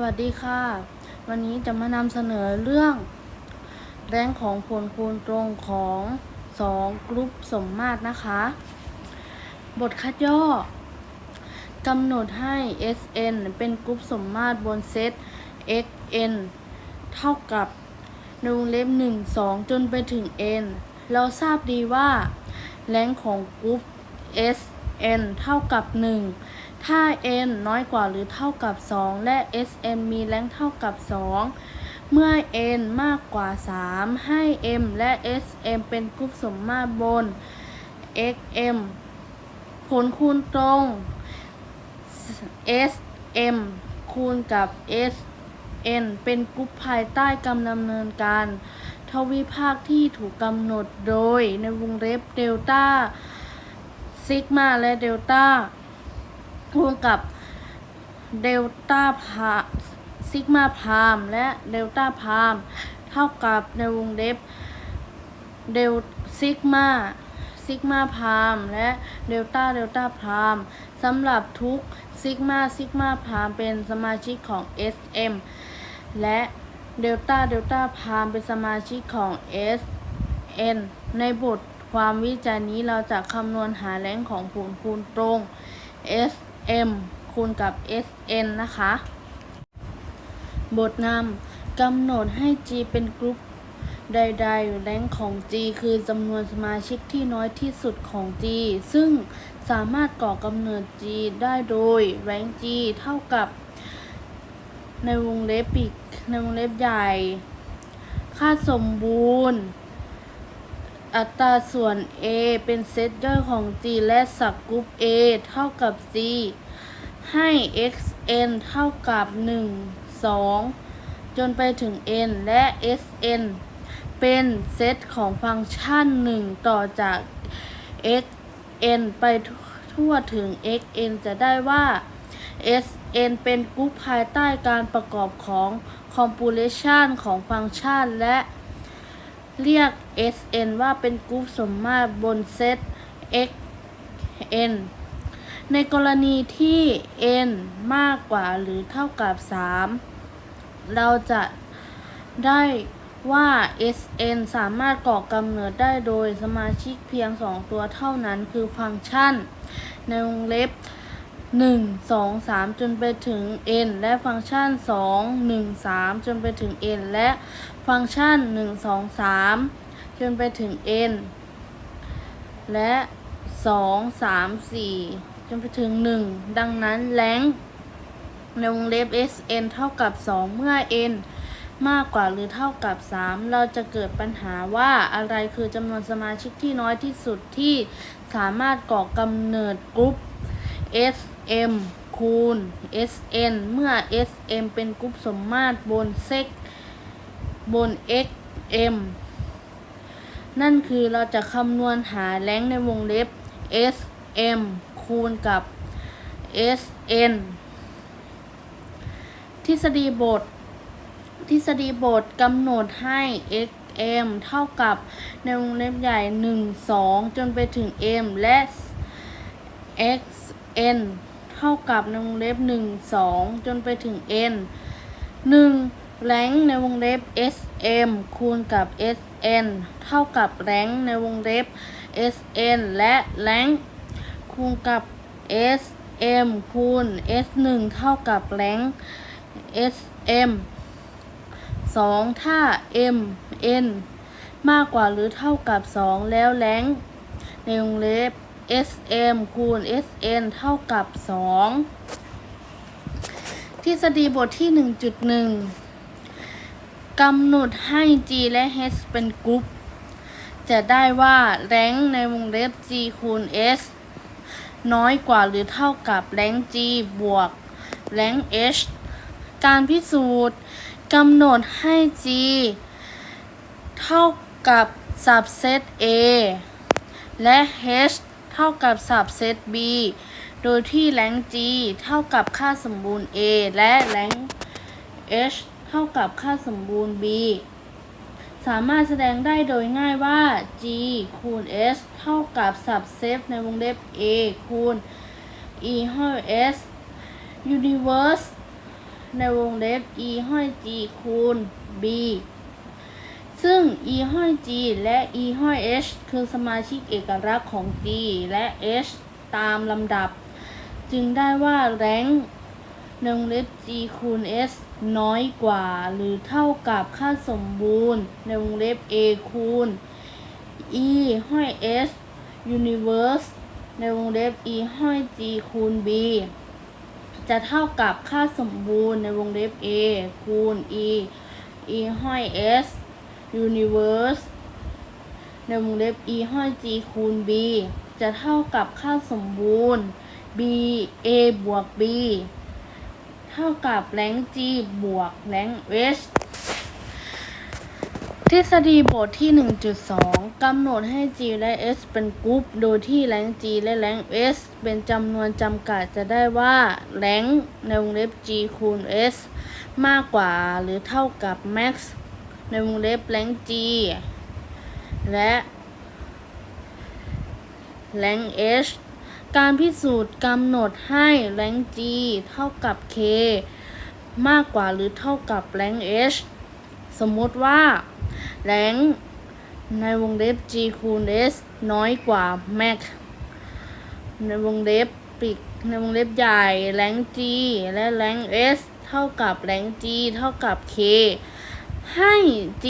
วัสดีค่ะ วันนี้จะมานำเสนอเรื่อง แรงของผลคูณตรงของสองกรุ๊ปสมมาตรนะคะ บทคัดย่อกำหนดให้ Sn เป็นกรุ๊ปสมมาตรบนเซต Xn เท่ากับในวงเล็บ1 2 จนไปถึง n เราทราบดีว่า แรงของกรุ๊ป Sn เท่ากับ 1 ถ้า n น้อยกว่าหรือเท่ากับ 2 และ Sn มีแรงเท่ากับ 2 เมื่อ n มากกว่า 3 ให้ m และ Sm เป็นกรุ๊ปสมมาตรบน Xm ผลคูณตรง Sm คูณกับ Sn เป็นกรุ๊ปภายใต้การดำเนินการทวิภาคที่ถูกกำหนดโดยในวงเล็บเดลต้าซิกมาและเดลต้า คูณกับเดลต้าพาซิกมาพามและเดลต้าพามเท่ากับในวงเล็บเดลซิกมาซิกมาพามและเดลต้าเดลต้าพามสำหรับทุกซิกมาซิกมาพามเป็นสมาชิกของ SM และเดลต้าเดลต้าพามเป็นสมาชิกของ SN ในบทความวิจัยนี้เราจะคำนวณหาแรงของผลคูณตรง S m คูณกับ SN นะคะ บทนำกำหนดให้ G เป็นกรุ๊ปใดๆแรงของ G คือจำนวนสมาชิกที่น้อยที่สุดของ G ซึ่งสามารถก่อกำเนิด G ได้โดยแรง G เท่ากับ ในวงเล็บปีกในวงเล็บใหญ่ ค่าสมบูรณ์ อัตราส่วน A เป็นเซตย่อยของ G และสับกรุ๊ป A เท่ากับ G ให้ xn เท่ากับ 1 2 จนไปถึง n และ sn เป็นเซตของฟังก์ชัน 1 ต่อจาก xn ไปทั่วถึง xn จะได้ว่า Sn เป็นกรุ๊ปภายใต้การประกอบของ compilation ของฟังก์ชันและ เรียก Sn ว่าเป็นกรุ๊ปสมมาตรบนเซต Xn ในกรณีที่ n มากกว่าหรือเท่ากับ 3 เราจะได้ว่า Sn สามารถก่อกำเนิดได้โดยสมาชิกเพียง 2 ตัวเท่านั้นคือฟังก์ชัน ในวงเล็บ 1 2 3 จนไปถึง n และฟังก์ชัน 2 1 3 จนไปถึง n และฟังก์ชัน 1 2 3 จนไปถึง n และ 2 3 4 จนไปถึง 1 ดังนั้นแรงในวงเล็บ Sn เท่ากับ 2 เมื่อ n มากกว่าหรือเท่ากับ 3 เราจะเกิดปัญหาว่าอะไรคือจำนวนสมาชิกที่น้อยที่สุดที่สามารถก่อกำเนิดกรุ๊ป m คูณ Sn เมื่อ Sm เป็นกรุ๊ปสมมาตรบนเซกบน Xm นั่นคือเราจะคำนวณหาแรงในวงเล็บ Sm คูณกับ Sn ทฤษฎีบท ทฤษฎีบทกำหนดให้ xm เท่ากับในวงเล็บใหญ่ 1 2 จนไปถึง m และ xn ท่ากับในวงเล็บ 1 2 จนไปถึง n 1แรงในวงเล็บ sm คูณกับ sn เท่ากับแรงในวงเล็บ sn และแรงคูณกับ sm คูณ s1 เท่ากับแรง sm 2 ถ้า m n มากกว่าหรือเท่ากับ 2 แล้วแรงในวงเล็บ sm คูณ sn เท่ากับ 2 ทฤษฎีบทที่ 1.1กำหนดให้ g และ h เป็นกรุ๊ป จะได้ว่าแรงในวงเล็บ g คูณ s น้อยกว่าหรือเท่ากับแรง g บวกแรง h การพิสูจน์กำหนดให้ g เท่ากับ subset A และ h เท่ากับ subset B โดยที่แรง g เท่ากับค่าสมบูรณ์ A และแรง h เท่ากับค่าสมบูรณ์ B สามารถแสดงได้โดยง่ายว่า g คูณ s เท่ากับ subset ในวงเล็บ A คูณ e ห้อย s universe ในวงเล็บ e ห้อย g คูณ b ซึ่ง e ห้อย g และ e ห้อย h คือสมาชิกเอกลักษณ์ของ g และ h ตามลำดับ จึงได้ว่าแรงในวงเล็บ g คูณ s น้อยกว่า หรือเท่ากับค่าสมบูรณ์ในวงเล็บ a คูณ e ห้อย s universe ในวงเล็บ e ห้อย g คูณ b จะเท่ากับค่าสมบูรณ์ในวงเล็บ a คูณ e e ห้อย s universe ในวงเล็บ e ห้อย g คูณ b จะเท่ากับค่าสมบูรณ์ b a บวก b เท่ากับแรง g บวกแรง h ทฤษฎีบทที่ 1.2 กำหนดให้ G และ S เป็นกรุ๊ป โดยที่แรง G และแรง S เป็นจำนวนจำกัดจะได้ว่าแรงในวงเล็บ G คูณ S มากกว่าหรือเท่ากับ max ในวงเล็บแรง G และแรง H การพิสูจน์กำหนดให้แรง G เท่ากับ K มากกว่าหรือเท่ากับแรง H สมมติว่าแรงในวงเล็บ g คูณ s น้อยกว่า max ในวงเล็บปิดในวงเล็บใหญ่แรง g และแรง s เท่ากับแรง g เท่ากับ k ให้ g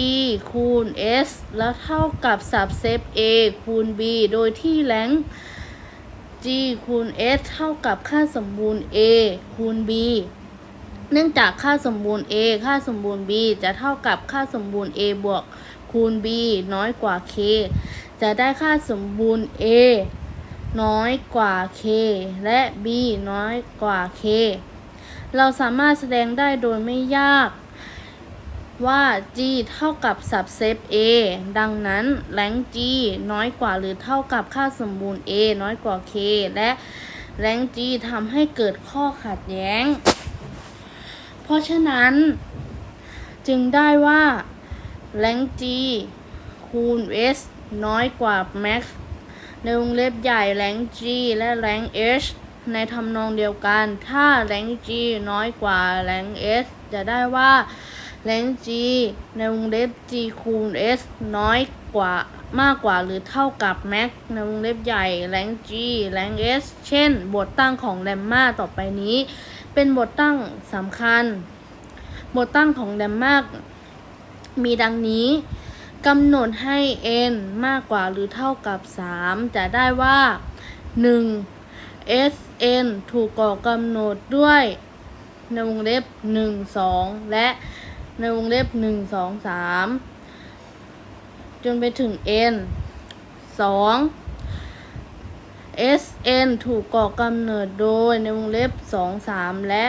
คูณ s แล้วเท่ากับ subset a คูณ b โดยที่แรง g คูณ s เท่ากับค่าสมบูรณ์ a คูณ b เนื่องจากค่าสมบูรณ์ a ค่าสมบูรณ์ b จะเท่ากับค่าสมบูรณ์ a บวกคูณ b น้อยกว่า k จะได้ค่าสมบูรณ์ a น้อยกว่า k และ b น้อยกว่า k เราสามารถแสดงได้โดยไม่ยาก ว่า g เท่ากับ subset a ดังนั้นแรง g น้อยกว่าหรือเท่ากับค่าสมบูรณ์ a น้อยกว่า k และแรง g ทำให้เกิดข้อขัดแย้ง เพราะฉะนั้น จึงได้ว่าแรง G คูณ S น้อยกว่า max ในวงเล็บใหญ่แรง G และแรง H ในทำนองเดียวกัน ถ้าแรง G น้อยกว่าแรง S จะได้ว่า แรง G ในวงเล็บ G คูณ S น้อยกว่ามากกว่าหรือเท่ากับ max ในวงเล็บใหญ่แรง G แรง S เช่น บทตั้งของแลมมาต่อไปนี้ เป็นบทตั้งสำคัญ บทตั้งของแลมมามีดังนี้กำหนดให้ n มากกว่าหรือเท่ากับ 3 จะได้ว่า 1 sn ถูกก่อกำหนดด้วยในวงเล็บ 1 2 และ ในวงเล็บ1 2 3จนไปถึง n 2 sn ถูกก่อกำเนิดโดยในวงเล็บ2 3และ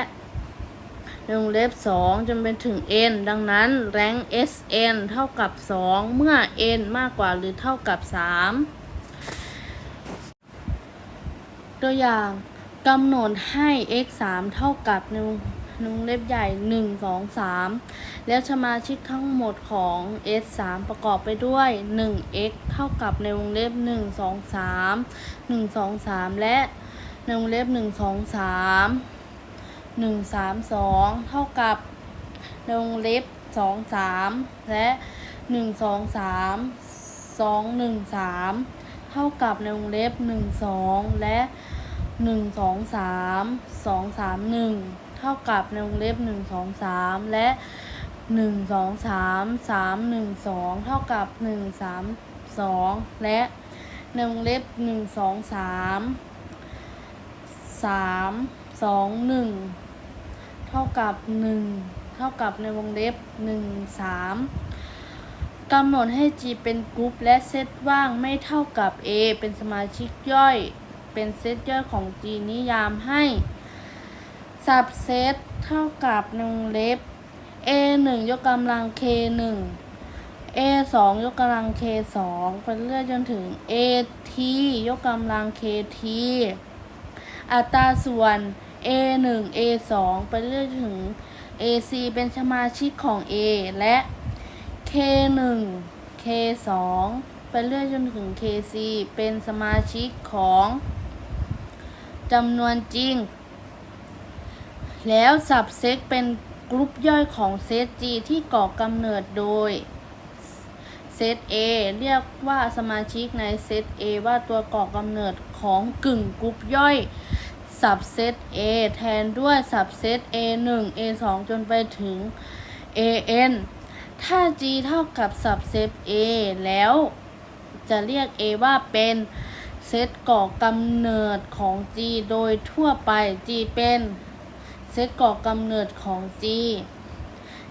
ในวงเล็บ2จนไปถึง n ดังนั้นแรง sn เท่ากับ2เมื่อ n มากกว่าหรือเท่ากับ3ตัวอย่างกำหนดให้ x 3เท่ากับในวง ในวงเล็บใหญ่1 2 3แล้วสมาชิกทั้งหมดของ s 3ประกอบไปด้วย 1x เท่ากับในวงเล็บ1 2 3 1 2 3และในวงเล็บ1 2 3 1 3 2เท่ากับในวงเล็บ2 3และ1 2 3 2 1 3เท่ากับในวงเล็บ1 2และ1 2 3 2 3 1เท่ากับในวงเล็บ1 2 3และ1 2 3 3 1 2เท่ากับ1 3 2และในวงเล็บ1 2 3 3 2 1เท่ากับ1เท่ากับในวงเล็บ1 3กำหนดให้ G เป็นกรุ๊ปและเซตว่างไม่เท่ากับ A เป็นสมาชิกย่อย เป็นเซตย่อยของ G นิยามให้ สับเซตเท่ากับในวงเล็บ A 1ยกกำลัง K 1 A 2ยกกำลัง K 2ไปเรื่อยจนถึง A T ยกกำลัง K T อัตราส่วน A 1 A 2ไปเรื่อยถึง A C เป็นสมาชิกของ A และ K 1 K 2ไปเรื่อยจนถึง K C เป็นสมาชิกของจำนวนจริง แล้วสับเซตเป็นกรุ๊ปย่อยของเซต G ที่ก่อกำเนิดโดยเซต A เรียกว่าสมาชิกในเซต A ว่าตัวก่อกำเนิดของกึ่งกรุ๊ปย่อยสับเซต A แทนด้วยสับเซต A1 A2 จนไปถึง AN ถ้า G เท่ากับสับเซต A แล้วจะเรียก A ว่าเป็นเซตก่อกำเนิดของ G โดยทั่วไป G เป็น เซตก่อกำเนิดของจี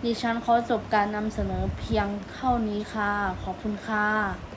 ดิฉันขอจบการนำเสนอเพียงเท่านี้ค่ะ ขอบคุณค่ะ